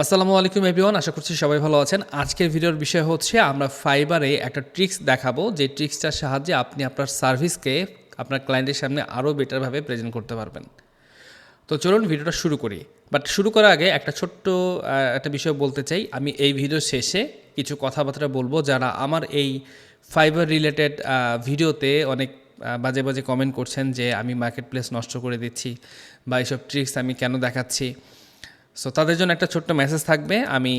আসসালামু আলাইকুম এভরিওয়ান আশা করছি সবাই ভালো আছেন। আজকের ভিডিওর বিষয় হচ্ছে, আমরা ফাইবারে একটা ট্রিক্স দেখাবো, যে ট্রিক্সটার সাহায্যে আপনি আপনার সার্ভিসকে আপনার ক্লায়েন্টের সামনে আরও বেটারভাবে প্রেজেন্ট করতে পারবেন। তো চলুন ভিডিওটা শুরু করি। বাট শুরু করার আগে একটা ছোট্ট একটা বিষয় বলতে চাই। আমি এই ভিডিও শেষে কিছু কথাবার্তা বলব, যারা আমার এই ফাইবার রিলেটেড ভিডিওতে অনেক বাজে বাজে কমেন্ট করছেন যে, আমি মার্কেট প্লেস নষ্ট করে দিচ্ছি বা এইসব ট্রিক্স আমি কেন দেখাচ্ছি। সো তাদের জন্য একটা ছোট্ট মেসেজ থাকবে, আমি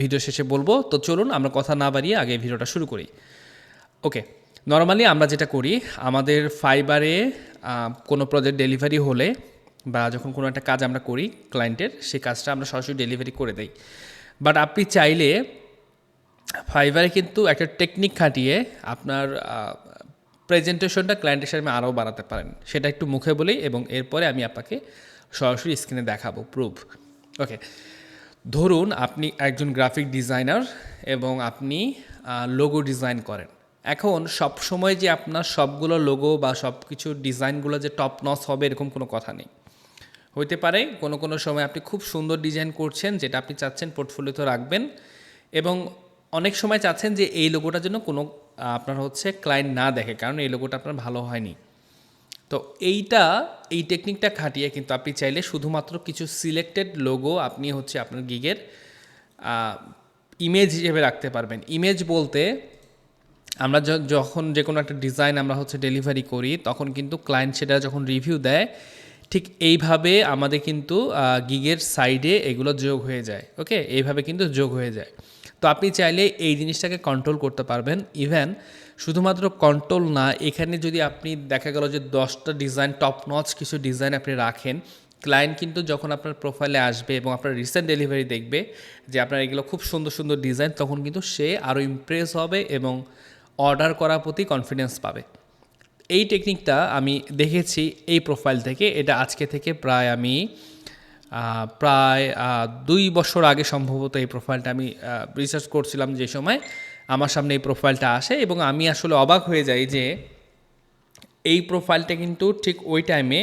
ভিডিও শেষে বলব। তো চলুন, আমরা কথা না বাড়িয়ে আগে ভিডিওটা শুরু করি। ওকে নর্মালি আমরা যেটা করি, আমাদের ফাইবারে কোনো প্রজেক্ট ডেলিভারি হলে বা যখন কোনো একটা কাজ আমরা করি ক্লায়েন্টের সেই কাজটা আমরা সরাসরি ডেলিভারি করে দেই। বাট আপনি চাইলে ফাইবারে কিন্তু একটা টেকনিক খাটিয়ে আপনার প্রেজেন্টেশনটা ক্লায়েন্টের সামনে আরও বাড়াতে পারেন। সেটা একটু মুখে বলেই এবং এরপরে আমি আপনাকে সরাসরি স্ক্রিনে দেখাবো প্রুফ ওকে ধরুন আপনি একজন গ্রাফিক ডিজাইনার এবং আপনি লোগো ডিজাইন করেন। এখন সব সময় যে আপনার সবগুলো লোগো বা সব কিছু ডিজাইনগুলো যে টপ নস হবে এরকম কোনো কথা নেই। হইতে পারে কোনো কোনো সময় আপনি খুব সুন্দর ডিজাইন করছেন যেটা আপনি চাচ্ছেন পোর্টফোলিওতে রাখবেন এবং অনেক সময় চাচ্ছেন যে এই লোগোটার জন্য কোনো আপনার হচ্ছে ক্লায়েন্ট না দেখে, কারণ এই লোগোটা আপনার ভালো হয়নি। তো এইটা, এই টেকনিকটা খাটিয়ে কিন্তু আপনি চাইলে শুধুমাত্র কিছু সিলেক্টেড লোগো আপনি হচ্ছে আপনার গিগের ইমেজ হিসেবে রাখতে পারবেন। ইমেজ বলতে আমরা যখন যে কোনো একটা ডিজাইন আমরা হচ্ছে ডেলিভারি করি, তখন কিন্তু ক্লায়েন্ট সেটা যখন রিভিউ দেয়, ঠিক এইভাবে আমাদের কিন্তু গিগের সাইডে এগুলো যোগ হয়ে যায় ওকে এইভাবে কিন্তু যোগ হয়ে যায়। তো আপনি চাইলে এই জিনিসটাকে কন্ট্রোল করতে পারবেন। ইভেন শুধুমাত্র কন্ট্রোল না, এখানে যদি আপনি দেখা গেল যে দশটা ডিজাইন টপ নচ কিছু ডিজাইন আপনি রাখেন ক্লায়েন্ট কিন্তু যখন আপনার প্রোফাইলে আসবে এবং আপনার রিসেন্ট ডেলিভারি দেখবে যে আপনার এগুলো খুব সুন্দর সুন্দর ডিজাইন তখন কিন্তু সে আরও ইমপ্রেস হবে এবং অর্ডার করার প্রতি কনফিডেন্স পাবে। এই টেকনিকটা আমি দেখেছি এই প্রোফাইল থেকে। এটা আজকে থেকে প্রায় আমি প্রায় দুই বছর আগে সম্ভবত এই প্রোফাইলটা আমি রিসার্চ করছিলাম যে সময় আমার সামনে এই প্রোফাইলটা আসে এবং আমি আসলে অবাক হয়ে যাই যে এই প্রোফাইলটা কিন্তু ঠিক ওই টাইমে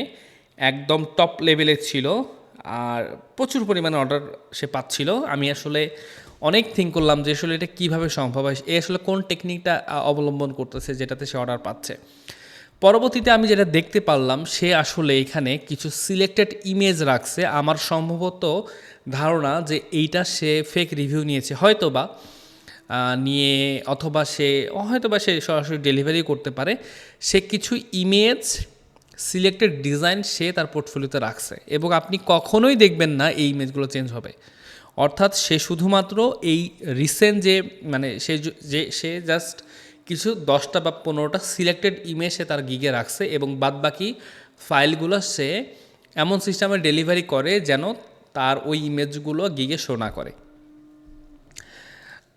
একদম টপ লেভেলের ছিল আর প্রচুর পরিমাণে অর্ডার সে পাচ্ছিল। আমি আসলে অনেক থিঙ্ক করলাম যে আসলে এটা কীভাবে সম্ভব হয়, এ আসলে কোন টেকনিকটা অবলম্বন করতেছে যেটাতে সে অর্ডার পাচ্ছে। পরবর্তীতে আমি যেটা দেখতে পারলাম, সে আসলে এখানে কিছু সিলেক্টেড ইমেজ রাখছে। আমার সম্ভবত ধারণা যে এইটা সে ফেক রিভিউ নিয়েছে। হয়তো বা নিয়ে অথবা সে হয়তো বা সে সরাসরি ডেলিভারি করতে পারে। সে কিছু ইমেজ সিলেক্টেড ডিজাইন সে তার পোর্টফোলিওতে রাখছে। এবং আপনি কখনোই দেখবেন না এই ইমেজগুলো চেঞ্জ হবে। অর্থাৎ সে শুধুমাত্র এই রিসেন্ট যে মানে সে যে সে জাস্ট কিছু দশটা বা পনেরোটা সিলেক্টেড ইমেজ সে তার গিগে রাখছে এবং বাদবাকি ফাইলগুলো সে এমন সিস্টেমে ডেলিভারি করে যেন তার ওই ইমেজগুলো গিগে শো না করে।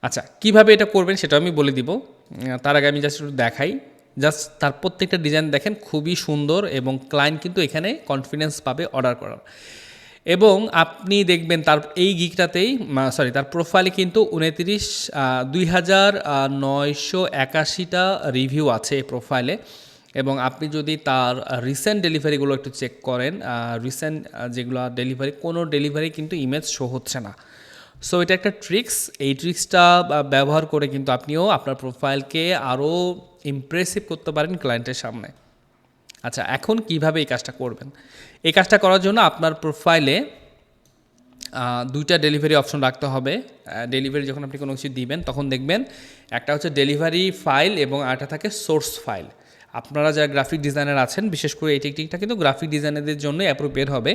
আচ্ছা কীভাবে এটা করবেন সেটা আমি বলে দিব। তার আগে আমি জাস্ট একটু দেখাই। জাস্ট তার প্রত্যেকটা ডিজাইন দেখেন, খুবই সুন্দর এবং ক্লায়েন্ট কিন্তু এখানে কনফিডেন্স পাবে অর্ডার করার। এবং আপনি দেখবেন তার এই গিকটাতেই সরি তার প্রোফাইলে কিন্তু উনত্রিশ দুই হাজার নয়শো একাশিটা রিভিউ আছে এই প্রোফাইলে এবং আপনি যদি তার রিসেন্ট ডেলিভারিগুলো একটু চেক করেন রিসেন্ট যেগুলো ডেলিভারি কোনো ডেলিভারি কিন্তু ইমেজ শো হচ্ছে না। সো এটা একটা ট্রিক্স এই ট্রিক্সটা ব্যবহার করে কিন্তু আপনিও আপনার প্রোফাইলকে আরও ইমপ্রেসিভ করতে পারেন ক্লায়েন্টের সামনে। আচ্ছা এখন কীভাবে এই কাজটা করবেন? এই কাজটা করার জন্য আপনার প্রোফাইলে দুইটা ডেলিভারি অপশন রাখতে হবে। ডেলিভারি যখন আপনি কোনো কিছু দিবেন, তখন দেখবেন একটা হচ্ছে ডেলিভারি ফাইল এবং আরেকটা থাকে সোর্স ফাইল আপনারা যারা গ্রাফিক ডিজাইনার আছেন, বিশেষ করে এই টেকনিকটা কিন্তু গ্রাফিক ডিজাইনারদের জন্য অ্যাপ্রোপ্রিয়েট হবে।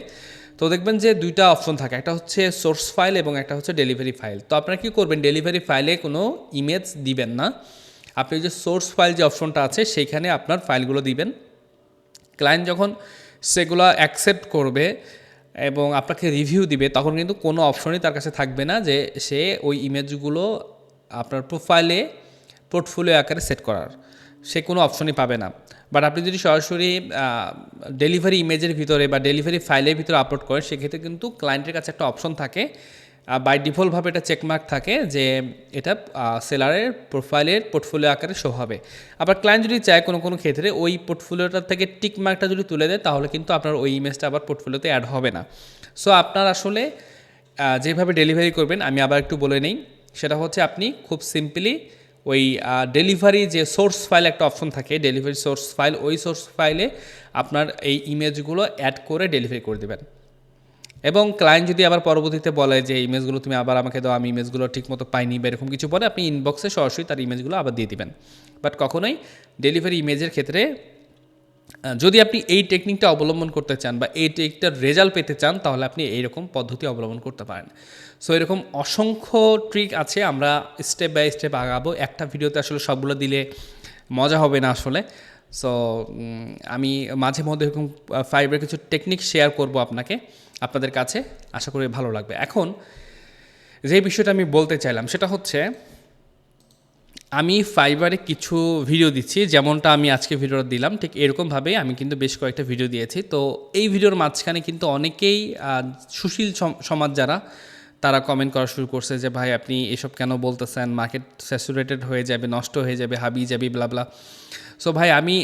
তো দেখবেন যে দুইটা অপশন থাকে, একটা হচ্ছে সোর্স ফাইল এবং একটা হচ্ছে ডেলিভারি ফাইল তো আপনারা কী করবেন ডেলিভারি ফাইলে কোনো ইমেজ দিবেন না। আপনি যে সোর্স ফাইল যে অপশনটা আছে, সেইখানে আপনার ফাইলগুলো দিবেন। ক্লায়েন্ট যখন সেগুলো অ্যাকসেপ্ট করবে এবং আপনাকে রিভিউ দিবে, তখন কিন্তু কোনো অপশনই তার কাছে থাকবে না যে সে ওই ইমেজগুলো আপনার প্রোফাইলে পোর্টফোলিও আকারে সেট করার। সে কোনো অপশনই পাবে না। বাট আপনি যদি সরাসরি ডেলিভারি ইমেজের ভিতরে বা ডেলিভারি ফাইলের ভিতরে আপলোড করেন, সেক্ষেত্রে কিন্তু ক্লায়েন্টের কাছে একটা অপশন থাকে বাই ডিফল্টভাবে এটা চেকমার্ক থাকে যে এটা সেলারের প্রোফাইলের পোর্টফোলিও আকারে শো হবে। আবার ক্লায়েন্ট যদি চায় কোনো কোনো ক্ষেত্রে ওই পোর্টফোলিওটা থেকে টিক মার্কটা যদি তুলে দেয়, তাহলে কিন্তু আপনার ওই ইমেজটা আবার পোর্টফোলিওতে অ্যাড হবে না। সো আপনার আসলে যেভাবে ডেলিভারি করবেন, আমি আবার একটু বলে নেই। সেটা হচ্ছে আপনি খুব সিম্পলি ওই ডেলিভারি যে সোর্স ফাইল একটা অপশন থাকে ডেলিভারি সোর্স ফাইল ওই সোর্স ফাইলে আপনার এই ইমেজগুলো অ্যাড করে ডেলিভারি করে দেবেন। এবং ক্লায়েন্ট যদি আবার পরবর্তীতে বলে যে ইমেজগুলো তুমি আবার আমাকে দাও, আমি ইমেজগুলো ঠিকমতো পাইনি বা এরকম কিছু বলে, আপনি ইনবক্সে সরাসরি তার ইমেজগুলো আবার দিয়ে দিবেন। বাট কখনোই ডেলিভারি ইমেজের ক্ষেত্রে যদি আপনি এই টেকনিকটা অবলম্বন করতে চান বা এই টেকটার রেজাল্ট পেতে চান, তাহলে আপনি এইরকম পদ্ধতি অবলম্বন করতে পারেন। সো এরকম অসংখ্য ট্রিক আছে, আমরা স্টেপ বাই স্টেপ আগাবো। একটা ভিডিওতে আসলে সবগুলো দিলে মজা হবে না আসলে। সো আমি মাঝে মধ্যে এরকম ফাইবার কিছু টেকনিক শেয়ার করব আপনাকে, আপনাদের কাছে। আশা করি ভালো লাগবে। এখন, যে বিষয়টা আমি বলতে চাইলাম, সেটা হচ্ছে, আমি ফাইবারে কিছু ভিডিও দিচ্ছি, যেমনটা আমি আজকে ভিডিওটা দিলাম, ঠিক এরকমভাবেই আমি কিন্তু বেশ কয়েকটা ভিডিও দিয়েছি। তো এই ভিডিওর মাঝখানে কিন্তু অনেকেই সুশীল সম- সমাজ যারা তারা কমেন্ট করা শুরু করছে যে, ভাই, আপনি এসব কেন বলতেছেন? মার্কেট স্যাচুরেটেড হয়ে যাবে, নষ্ট হয়ে যাবে হাবি যাবে ব্লাবলা সো ভাই, আমি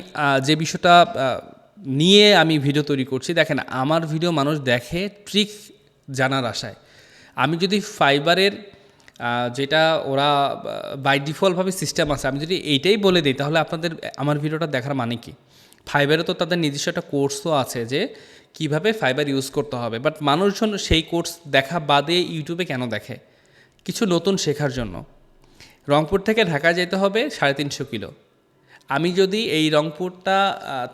যে বিষয়টা নিয়ে আমি ভিডিও তৈরি করছি, দেখেন, আমার ভিডিও মানুষ দেখে ট্রিক জানার আশায়। আমি যদি ফাইবারের যেটা ওরা বাই ডিফল্টভাবে সিস্টেম আছে, আমি যদি এইটাই বলে দিই, তাহলে আপনাদের, আমার ভিডিওটা দেখার মানে কি? ফাইবারে তো তাদের নিজস্ব একটা কোর্সও আছে যে কীভাবে ফাইবার ইউজ করতে হবে? বাট মানুষজন সেই কোর্স দেখা বাদে ইউটিউবে কেন দেখে? কিছু নতুন শেখার জন্য। রংপুর থেকে ঢাকা যেতে হবে সাড়ে তিনশো কিলো। আমি যদি এই রংপুরটা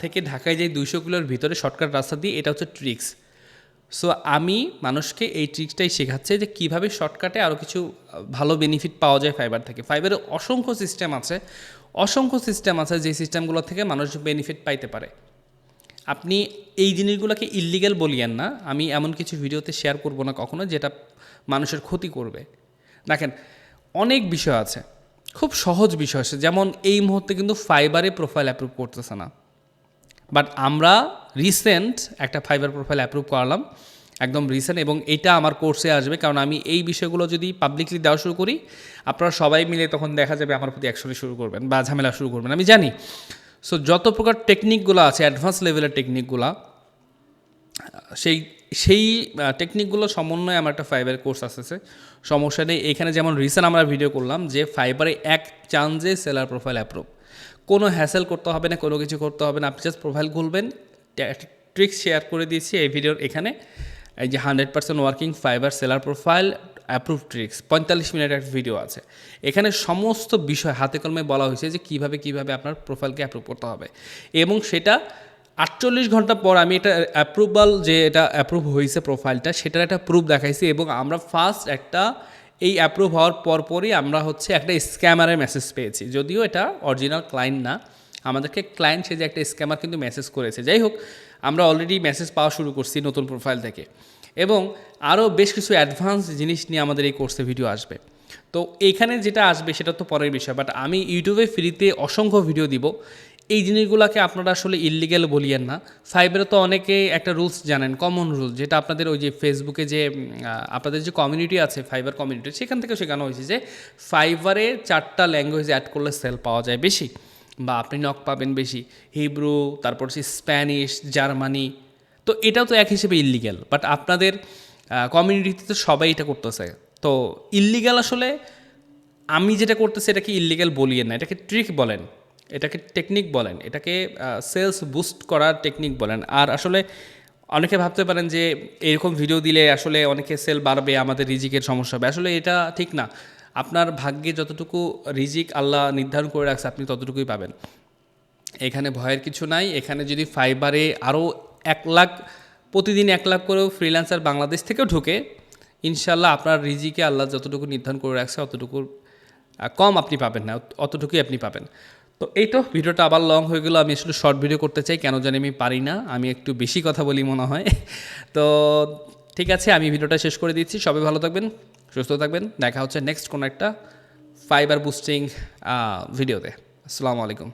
থেকে ঢাকায় যাই দুইশো কিলোর ভিতরে শর্টকাট রাস্তা দিই এটা হচ্ছে ট্রিক্স সো আমি মানুষকে এই ট্রিক্সটাই শেখাচ্ছে যে কীভাবে শর্টকাটে আরও কিছু ভালো বেনিফিট পাওয়া যায় ফাইবার থেকে। ফাইবারের অসংখ্য সিস্টেম আছে। অসংখ্য সিস্টেম আছে যে সিস্টেমগুলো থেকে মানুষ বেনিফিট পাইতে পারে। আপনি এই জিনিসগুলোকে ইল্লিগেল বলিয়েন না, আমি এমন কিছু ভিডিওতে শেয়ার করব না কখনো যেটা মানুষের ক্ষতি করবে। দেখেন, অনেক বিষয় আছে, খুব সহজ বিষয় আছে, যেমন এই মুহূর্তে কিন্তু ফাইবারে প্রোফাইল অ্যাপ্রুভ করতেছে না। বাট আমরা রিসেন্ট একটা ফাইবার প্রোফাইল অ্যাপ্রুভ করালাম, একদম রিসেন্ট এবং এটা আমার কোর্সে আসবে, কারণ আমি এই বিষয়গুলো যদি পাবলিকলি দেওয়া শুরু করি, আপনারা সবাই মিলে তখন দেখা যাবে আমার প্রতি একশনে শুরু করবেন বা ঝামেলা শুরু করবেন। আমি জানি সো যত প্রকার টেকনিকগুলো আছে অ্যাডভান্স লেভেলের টেকনিকগুলো সেই সেই টেকনিকগুলো সমন্বয়ে আমার একটা ফাইবার কোর্স আসতেছে। সমস্যা নেই, এখানে যেমন রিসেন্ট আমরা ভিডিও করলাম যে ফাইবারে এক চান্সে সেলার প্রোফাইল অ্যাপ্রুভ কোনো হ্যাসেল করতে হবে না, কোনো কিছু করতে হবে না, আপনি জাস্ট প্রোফাইল খুলবেন ট্রিক্স শেয়ার করে দিয়েছি এই ভিডিওর এখানে। এই যে hundred percent working Fiverr seller profile approve tricks পঁয়তাল্লিশ মিনিটের একটা ভিডিও আছে। এখানে সমস্ত বিষয় হাতে কলমে বলা হয়েছে যে কীভাবে কীভাবে আপনার প্রোফাইলকে অ্যাপ্রুভ করতে হবে। এবং সেটা আটচল্লিশ ঘণ্টা পর আমি এটা অ্যাপ্রুভাল যে এটা অ্যাপ্রুভ হয়েছে প্রোফাইলটা সেটার একটা প্রুফ দেখাইছি এবং আমরা ফার্স্ট একটা এই অ্যাপ্রুভ হওয়ার পরপরই আমরা হচ্ছে একটা স্ক্যামারের মেসেজ পেয়েছি। যদিও এটা অরিজিনাল ক্লায়েন্ট না, আমাদেরকে ক্লায়েন্ট সে যে একটা স্ক্যামার কিন্তু মেসেজ করেছে। যাই হোক, আমরা অলরেডি মেসেজ পাওয়া শুরু করছি নতুন প্রোফাইল থেকে। এবং আরও বেশ কিছু অ্যাডভান্স জিনিস নিয়ে আমাদের এই কোর্সে ভিডিও আসবে। তো এখানে যেটা আসবে সেটা তো পরের বিষয় বাট আমি ইউটিউবে ফ্রিতে অসংখ্য ভিডিও দিব। এই জিনিসগুলোকে আপনারা আসলে ইলিগ্যাল বলিয়েন না। ফাইবারে তো অনেকে একটা রুলস জানেন কমন রুলস যেটা আপনাদের ওই যে ফেসবুকে যে আপনাদের যে কমিউনিটি আছে ফাইবার কমিউনিটি সেখান থেকে শেখানো হয়েছে যে ফাইবারে চারটা ল্যাঙ্গুয়েজ অ্যাড করলে সেল পাওয়া যায় বেশি, বা আপনি নক পাবেন বেশি। হিব্রু তারপর হচ্ছে স্প্যানিশ জার্মানি তো এটাও তো এক হিসেবে ইল্লিগ্যাল বাট আপনাদের কমিউনিটিতে তো সবাই এটা করতেছে। তো ইল্লিগ্যাল আসলে আমি যেটা করতেছি এটাকে ইল্লিগ্যাল বলিয়ে না, এটাকে ট্রিক বলেন, এটাকে টেকনিক বলেন, এটাকে সেলস বুস্ট করার টেকনিক বলেন। আর আসলে অনেকে ভাবতে পারেন যে এরকম ভিডিও দিলে আসলে অনেকে সেল বাড়বে, আমাদের রিজিকের সমস্যা হবে। আসলে এটা ঠিক না। আপনার ভাগ্যে যতটুকু রিজিক আল্লাহ নির্ধারণ করে রাখছে, আপনি ততটুকুই পাবেন। এখানে ভয়ের কিছু নাই, এখানে যদি ফাইবারে আরও এক লাখ, প্রতিদিন এক লাখ করেও ফ্রিল্যান্সার বাংলাদেশ থেকেও ঢুকে। ইনশাল্লাহ আপনার রিজিকে আল্লাহ যতটুকু নির্ধারণ করে রাখছে অতটুকু কম আপনি পাবেন না অতটুকুই আপনি পাবেন। তো এই তো ভিডিওটা আবার লং হয়ে গেলো, আমি আসলে শর্ট ভিডিও করতে চাই, কেন জানি আমি পারি না, আমি একটু বেশি কথা বলি মনে হয়। তো ঠিক আছে, আমি ভিডিওটা শেষ করে দিচ্ছি, সবাই ভালো থাকবেন, সুস্থ থাকবেন, দেখা হচ্ছে নেক্সট কোনো একটা ফাইবার বুস্টিং ভিডিওতে আসসালামু আলাইকুম।